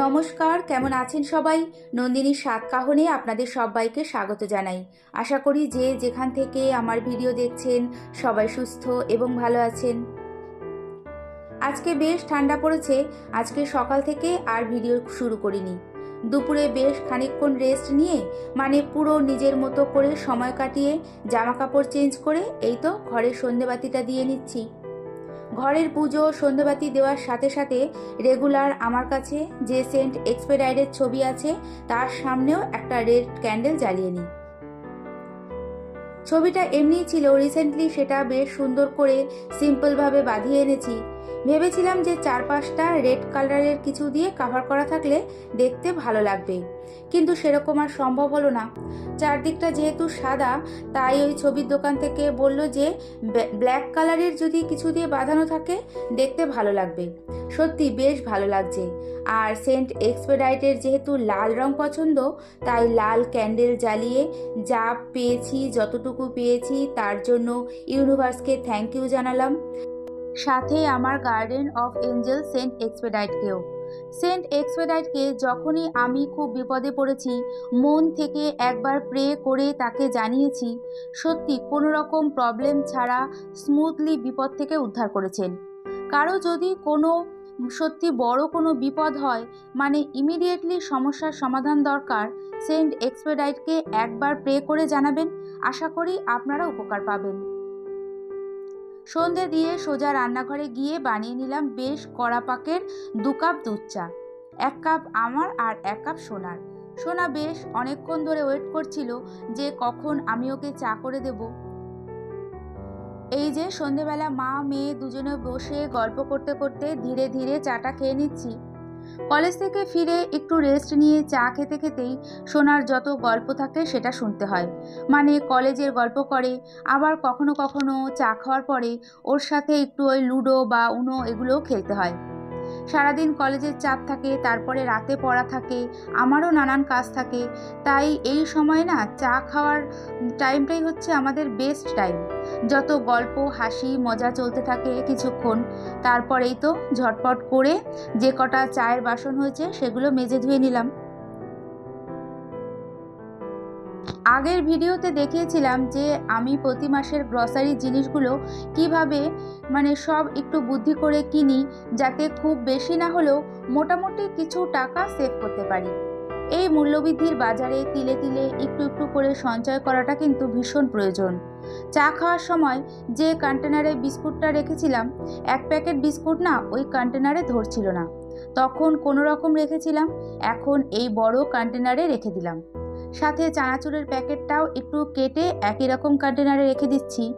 নমস্কার, কেমন আছেন সবাই? নন্দিনীর সাত কাহনে আপনাদের সবাইকে স্বাগত জানাই। আশা করি যে যেখান থেকে আমার ভিডিও দেখছেন, সবাই সুস্থ এবং ভালো আছেন। আজকে বেশ ঠান্ডা পড়েছে, আজকে সকাল থেকে আর ভিডিও শুরু করিনি। দুপুরে বেশ খানিকক্ষণ রেস্ট নিয়ে মানে পুরো নিজের মতো করে সময় কাটিয়ে জামা কাপড় চেঞ্জ করে, এই তো ঘরের সন্ধেবাতিটা দিয়ে নিচ্ছি। ঘরের পুজো, সন্ধ্যাবাতি দেওয়ার সাথে সাথে রেগুলার আমার কাছে যে সেন্ট এক্সপেরাইডের ছবি আছে, তার সামনেও একটা রেড ক্যান্ডেল জ্বালিয়ে নিই। ছবিটা এমনিই ছিল রিসেন্টলি সেটা বেশ সুন্দর করে সিম্পলভাবে বাঁধিয়ে এনেছি। ভেবেছিলাম যে চারপাশটা রেড কালারের কিছু দিয়ে কাভার করা থাকলে দেখতে ভালো লাগবে। কিন্তু সেরকম আর সম্ভব হলো না। চারদিকটা যেহেতু সাদা, তাই ওই ছবির দোকান থেকে বলল যে ব্ল্যাক কালারের যদি কিছু দিয়ে বাঁধানো থাকে, দেখতে ভালো লাগবে। সত্যি বেশ ভালো লাগছে। আর সেন্ট এক্সপেডাইটের যেহেতু লাল রং পছন্দ, তাই লাল ক্যান্ডেল জ্বালিয়ে যা পেয়েছি, যতটুকু পেয়েছি, তার জন্য ইউনিভার্সকে থ্যাংক ইউ জানালাম। সাথে আমার গার্ডেন অফ এঞ্জেল সেন্ট এক্সপেডাইটকেও সেন্ট এক্সপেডাইটকে যখনই আমি খুব বিপদে পড়েছি, মন থেকে একবার প্রে করে তাকে জানিয়েছি, সত্যি কোনো রকম প্রবলেম ছাড়া স্মুথলি বিপদ থেকে উদ্ধার করেছেন। কারও যদি কোনো সত্যি বড় কোনো বিপদ হয় মানে ইমিডিয়েটলি সমস্যার সমাধান দরকার সেন্ট এক্সপেডাইটকে একবার প্রে করে জানাবেন। আশা করি আপনারা উপকার পাবেন। সন্ধে দিয়ে সোজা রান্নাঘরে গিয়ে বানিয়ে নিলাম বেশ কড়া পাকের দু কাপ দুধ চা। এক কাপ আমার আর এক কাপ সোনার। সোনা বেশ অনেকক্ষণ ধরে ওয়েট করছিল যে কখন আমি ওকে চা করে দেব। এই যে সন্ধেবেলা মা, মেয়ে দুজনে বসে গল্প করতে করতে ধীরে ধীরে চাটা খেয়ে নিচ্ছি। কলেজ থেকে ফিরে একটু রেস্ট নিয়ে চা খেতে খেতেই সোনার যত গল্প থাকে সেটা শুনতে হয়। মানে কলেজের গল্প করে, আবার কখনো কখনো চা খাওয়ার পরে ওর সাথে একটু ওই লুডো বা উনো এগুলোও খেলতে হয়। সারাদিন কলেজের চাপ থাকে, তারপরে রাতে পড়া থাকে, আমারও নানান কাজ থাকে। তাই এই সময় না চা খাওয়ার টাইমটাই হচ্ছে আমাদের বেস্ট টাইম যত গল্প, হাসি, মজা চলতে থাকে কিছুক্ষণ, তারপরেই তো ঝটপট করে যে কটা চায়ের বাসন হয়েছে সেগুলো মেজে ধুয়ে নিলাম। আগের ভিডিওতে দেখিয়েছিলাম যে আমি প্রতি মাসের গ্রসারি জিনিসগুলো কীভাবে মানে সব একটু বুদ্ধি করে কিনি যাতে খুব বেশি না হলেও মোটামুটি কিছু টাকা সেভ করতে পারি। এই মূল্যবৃদ্ধির বাজারে তিলে তিলে একটু একটু করে সঞ্চয় করাটা কিন্তু ভীষণ প্রয়োজন। চা খাওয়ার সময় যে কন্টেনারে বিস্কুটটা রেখেছিলাম, এক প্যাকেট বিস্কুট না ওই কন্টেনারে ধরছিল না। তখন কোনো রকম রেখেছিলাম, এখন এই বড় কন্টেনারে রেখে দিলাম। সাথে চানাচুরের প্যাকেটটাও একটু কেটে একই রকম কন্টেনারে রেখে দিচ্ছি।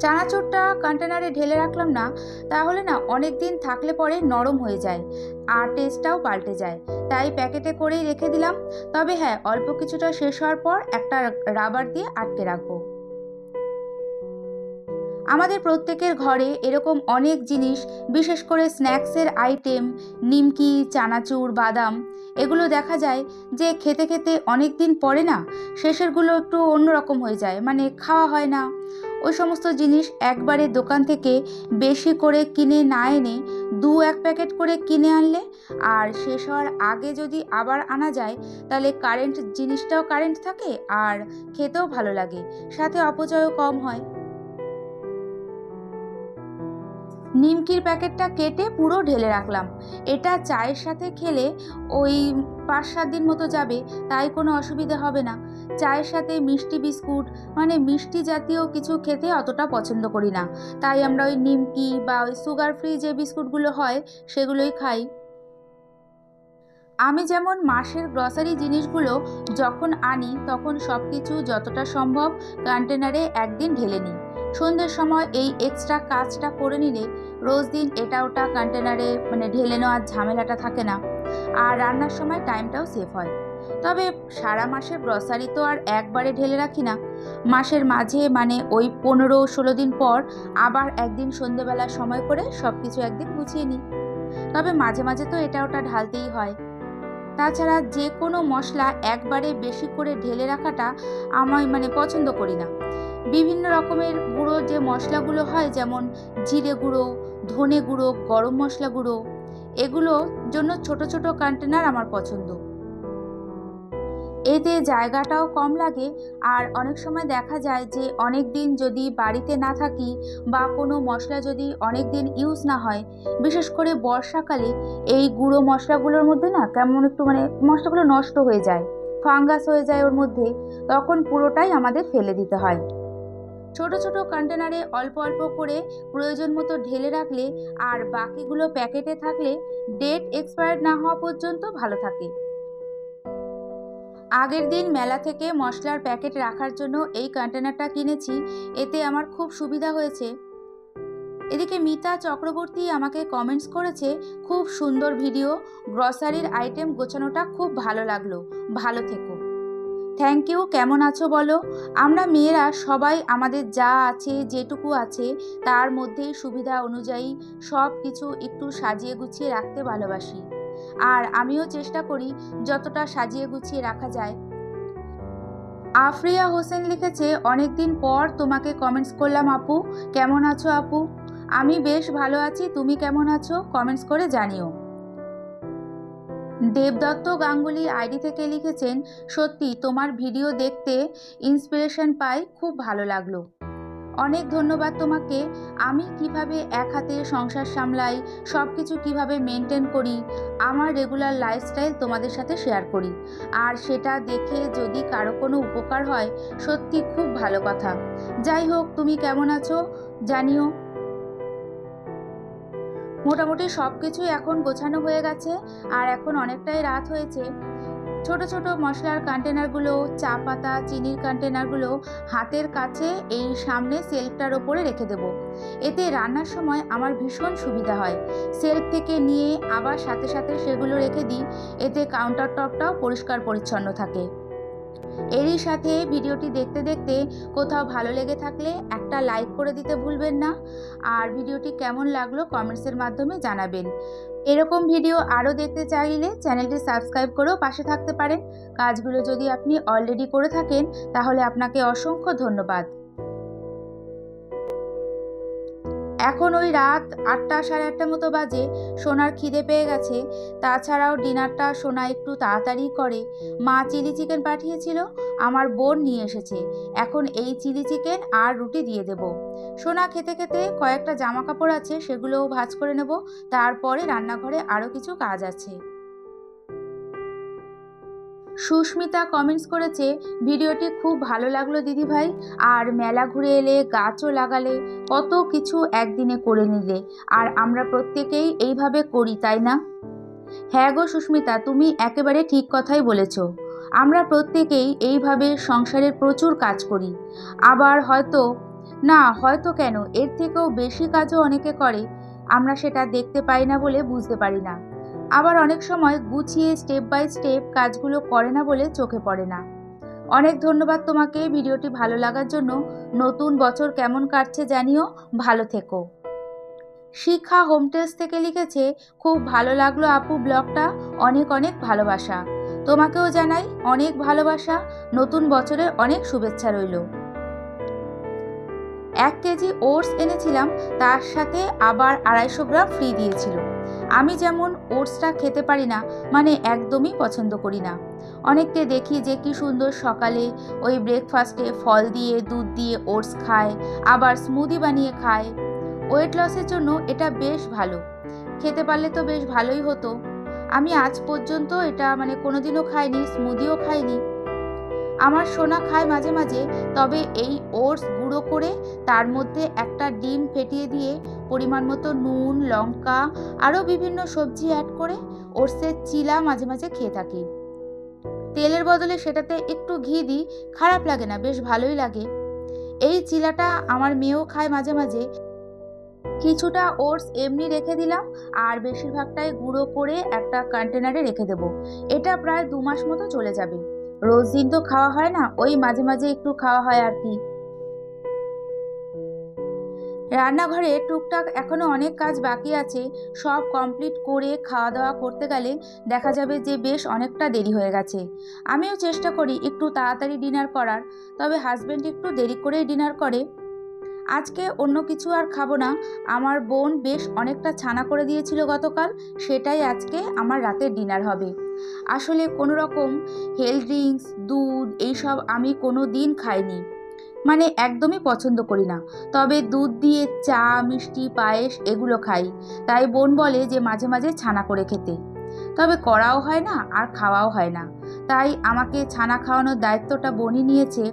চানাচুরটা কন্টেনারে ঢেলে রাখলাম না, তাহলে না অনেক দিন থাকলে পরে নরম হয়ে যায় আর টেস্টটাও পাল্টে যায়। তাই প্যাকেটে করেই রেখে দিলাম। তবে হ্যাঁ অল্প কিছুটা শেষ হওয়ার পর একটা রাবার দিয়ে আটকে রাখব। আমাদের প্রত্যেকের ঘরে এরকম অনেক জিনিস, বিশেষ করে স্ন্যাক্সের আইটেম নিমকি, চানাচুর, বাদাম, এগুলো দেখা যায় যে খেতে খেতে অনেক দিন পরে না, শেষেরগুলো একটু অন্যরকম হয়ে যায় মানে খাওয়া হয় না। ওই সমস্ত জিনিস একবারে দোকান থেকে বেশি করে কিনে না এনে দু এক প্যাকেট করে কিনে আনলে, আর শেষ হওয়ার আগে যদি আবার আনা যায়, তাহলে কারেন্ট জিনিসটাও কারেন্ট থাকে আর খেতেও ভালো লাগে, সাথে অপচয়ও কম হয়। নিমকির প্যাকেটটা কেটে পুরো ঢেলে রাখলাম। এটা চায়ের সাথে খেলে ওই পাঁচ সাত দিন মতো যাবে, তাই কোনো অসুবিধা হবে না। চায়ের সাথে মিষ্টি বিস্কুট মানে মিষ্টি জাতীয় কিছু খেতে অতটা পছন্দ করি না। তাই আমরা ওই নিমকি বা ওই সুগার ফ্রি যে বিস্কুটগুলো হয়, সেগুলোই খাই। আমি যেমন মাসের গ্রসারি জিনিসগুলো যখন আনি, তখন সব কিছু যতটা সম্ভব কন্টেনারে একদিন ঢেলে নিই। সন্ধ্যের সময় এই এক্সট্রা কাজটা করে নিলে রোজ দিন এটা ওটা কন্টেনারে মানে ঢেলে নেওয়ার ঝামেলাটা থাকে না। আর রান্নার সময় টাইমটাও সেভ হয়। তবে সারা মাসের গ্রসারি তো আর একবারে ঢেলে রাখি না। মাসের মাঝে মানে ওই পনেরো ষোলো দিন পর আবার একদিন সন্ধেবেলা সময় করে সব কিছু একদিন গুছিয়ে নিই। তবে মাঝে মাঝে তো এটা ওটা ঢালতেই হয়। তাছাড়া যে কোনো মশলা একবারে বেশি করে ঢেলে রাখাটা আমি মানে পছন্দ করি না। বিভিন্ন রকমের গুঁড়ো যে মশলাগুলো হয়, যেমন জিরে গুঁড়ো, ধনে গুঁড়ো, গরম মশলা গুঁড়ো, এগুলো জন্য ছোট ছোট কন্টেনার আমার পছন্দ। এতে জায়গাটাও কম লাগে। আর অনেক সময় দেখা যায় যে, অনেক দিন যদি বাড়িতে না থাকি বা কোনো মশলা যদি অনেক দিন ইউজ না হয়, বিশেষ করে বর্ষাকালে এই গুঁড়ো মশলাগুলোর মধ্যে না কেমন একটু মানে মশলাগুলো নষ্ট হয়ে যায়, ফাঙ্গাস হয়ে যায় ওর মধ্যে, তখন পুরোটাই আমাদের ফেলে দিতে হয়। ছোট ছোট কন্টেনারে অল্প অল্প করে প্রয়োজন মতো ঢেলে রাখলে আর বাকিগুলো প্যাকেটে থাকলে ডেট এক্সপায়ার্ড না হওয়া পর্যন্ত ভালো থাকে। আগের দিন মেলা থেকে মশলার প্যাকেট রাখার জন্য এই কন্টেনারটা কিনেছি, এতে আমার খুব সুবিধা হয়েছে। এদিকে মিতা চক্রবর্তী আমাকে কমেন্টস করেছে, খুব সুন্দর ভিডিও গ্রসারির আইটেম গোছানোটা খুব ভালো লাগল, ভালো থেকো। থ্যাংক ইউ কেমন আছো বলো? আমরা মেয়েরা সবাই আমাদের যা আছে, যেটুকু আছে, তার মধ্যেই সুবিধা অনুযায়ী সব কিছু একটু সাজিয়ে গুছিয়ে রাখতে ভালোবাসি। আর আমিও চেষ্টা করি যতটা সাজিয়ে গুছিয়ে রাখা যায়। আফরিয়া হোসেন লিখেছে, অনেকদিন পর তোমাকে কমেন্টস করলাম আপু। কেমন আছো আপু? আমি বেশ ভালো আছি, তুমি কেমন আছো? কমেন্টস করে জানিও। দেবদত্ত গাঙ্গুলি আইডি থেকে লিখেছেন, সত্যি তোমার ভিডিও দেখতে ইন্সপিরেশন পাই, খুব ভালো লাগল। অনেক ধন্যবাদ তোমাকে। আমি কীভাবে এক হাতে সংসার সামলাই সব কিছু কীভাবে মেনটেন করি, আমার রেগুলার লাইফস্টাইল তোমাদের সাথে শেয়ার করি। আর সেটা দেখে যদি কারও কোনো উপকার হয়, সত্যি খুব ভালো কথা। যাই হোক, তুমি কেমন আছো? জানিও। মোটামুটি সব কিছুই এখন গোছানো হয়ে গেছে, আর এখন অনেকটাই রাত হয়েছে। ছোট ছোট মশলার কন্টেনারগুলো চা পাতা, চিনির কন্টেনারগুলো হাতের কাছে এই সামনে সেলফটার ওপরে রেখে দেব। এতে রান্নার সময় আমার ভীষণ সুবিধা হয়। সেলফ থেকে নিয়ে আবার সাথে সাথে সেগুলো রেখে দিই। এতে কাউন্টার টপটাও পরিষ্কার পরিচ্ছন্ন থাকে। এরই সাথে ভিডিওটি দেখতে দেখতে কোথাও ভালো লেগে থাকলে একটা লাইক করে দিতে ভুলবেন না। আর ভিডিওটি কেমন লাগল কমেন্টসের মাধ্যমে জানাবেন। এরকম ভিডিও আরও দেখতে চাইলে চ্যানেলটি সাবস্ক্রাইব করেও পাশে থাকতে পারেন। কাজগুলো যদি আপনি অলরেডি করে থাকেন, তাহলে আপনাকে অসংখ্য ধন্যবাদ। এখন ওই রাত আটটা সাড়ে আটটা মতো বাজে, সোনার খিদে পেয়ে গেছে। তাছাড়াও ডিনারটা সোনা একটু তাড়াতাড়ি করে। মা চিলি চিকেন পাঠিয়েছিল, আমার বোন নিয়ে এসেছে। এখন এই চিলি চিকেন আর রুটি দিয়ে দেব। সোনা খেতে খেতে কয়েকটা জামা কাপড় আছে, সেগুলোও ভাজ করে নেব। তারপরে রান্নাঘরে আরও কিছু কাজ আছে। সুস্মিতা কমেন্টস করেছে, ভিডিওটি খুব ভালো লাগল দিদিভাই আর মেলা ঘুরে এলে, গাছও লাগালে, কত কিছু একদিনে করে নিলে। আর আমরা প্রত্যেকেই এইভাবে করি, তাই না? হ্যাঁ গো সুস্মিতা, তুমি একেবারে ঠিক কথাই বলেছ। আমরা প্রত্যেকেই এইভাবে সংসারের প্রচুর কাজ করি। আবার হয়তো, না, হয়তো কেন? এর থেকেও বেশি কাজও অনেকে করে। আমরা সেটা দেখতে পাই না বলে বুঝতে পারি না। আবার অনেক সময় গুছিয়ে স্টেপ বাই স্টেপ কাজগুলো করে না বলে চোখে পড়ে না। অনেক ধন্যবাদ তোমাকে, ভিডিওটি ভালো লাগার জন্য। নতুন বছর কেমন কাটছে জানিও। ভালো থেকো। শিখা হোমটেলস থেকে লিখেছে, খুব ভালো লাগল আপু ব্লগটা, অনেক অনেক ভালোবাসা। তোমাকেও জানাই অনেক ভালোবাসা, নতুন বছরের অনেক শুভেচ্ছা রইল। এক কেজি ওটস এনেছিলাম, তার সাথে আবার আড়াইশো গ্রাম ফ্রি দিয়েছিল। আমি যেমন ওটসটা খেতে পারি না মানে একদমই পছন্দ করি না। অনেককে দেখি যে কি সুন্দর সকালে ওই ব্রেকফাস্টে ফল দিয়ে, দুধ দিয়ে ওটস খায়, আবার স্মুদি বানিয়ে খায়। ওয়েট লসের জন্য এটা বেশ ভালো। খেতে পারলে তো বেশ ভালোই হতো। আমি আজ পর্যন্ত এটা মানে কোনোদিনও খাইনি স্মুদিও খাইনি। আমার সোনা খায় মাঝে মাঝে, তবে এই ওটস গুঁড়ো করে তার মধ্যে একটা ডিম ফেটিয়ে দিয়ে পরিমাণ মতো নুন, লঙ্কা, আরও বিভিন্ন সবজি অ্যাড করে ওটসের চিলা মাঝে মাঝে খেয়ে থাকি। তেলের বদলে সেটাতে একটু ঘি দিই, খারাপ লাগে না, বেশ ভালোই লাগে। এই চিলাটা আমার মেয়েও খায় মাঝে মাঝে। কিছুটা ওটস এমনি রেখে দিলাম, আর বেশিরভাগটাই গুঁড়ো করে একটা কন্টেনারে রেখে দেবো। এটা প্রায় দু মাস মতো চলে যাবে। রোজ দিন তো খাওয়া হয় না, ওই মাঝে মাঝে একটু খাওয়া হয় আর কি। রান্নাঘরে টুকটাক এখনও অনেক কাজ বাকি আছে, সব কমপ্লিট করে খাওয়া দাওয়া করতে গেলে দেখা যাবে যে বেশ অনেকটা দেরি হয়ে গেছে। আমিও চেষ্টা করি একটু তাড়াতাড়ি ডিনার করার, তবে হাজব্যান্ড একটু দেরি করেই ডিনার করে। আজকে অন্য কিছু আর খাব না। আমার বোন বেশ অনেকটা ছানা করে দিয়েছিল গতকাল, সেটাই আজকে আমার রাতের ডিনার হবে। আসলে কোনো রকম হেলথ ড্রিঙ্কস, দুধ এইসব আমি কোনো দিন খাইনি। মানে একদমই পছন্দ করি না। তবে দুধ দিয়ে চা, মিষ্টি, পায়েস এগুলো খাই। তাই বোন বলে যে মাঝে মাঝে ছানা করে খেতে। তবে করাও হয় না আর খাওয়াও হয় না। তাই আমাকে ছানা খাওয়ানোর দায়িত্বটা বোনই নিয়েছে।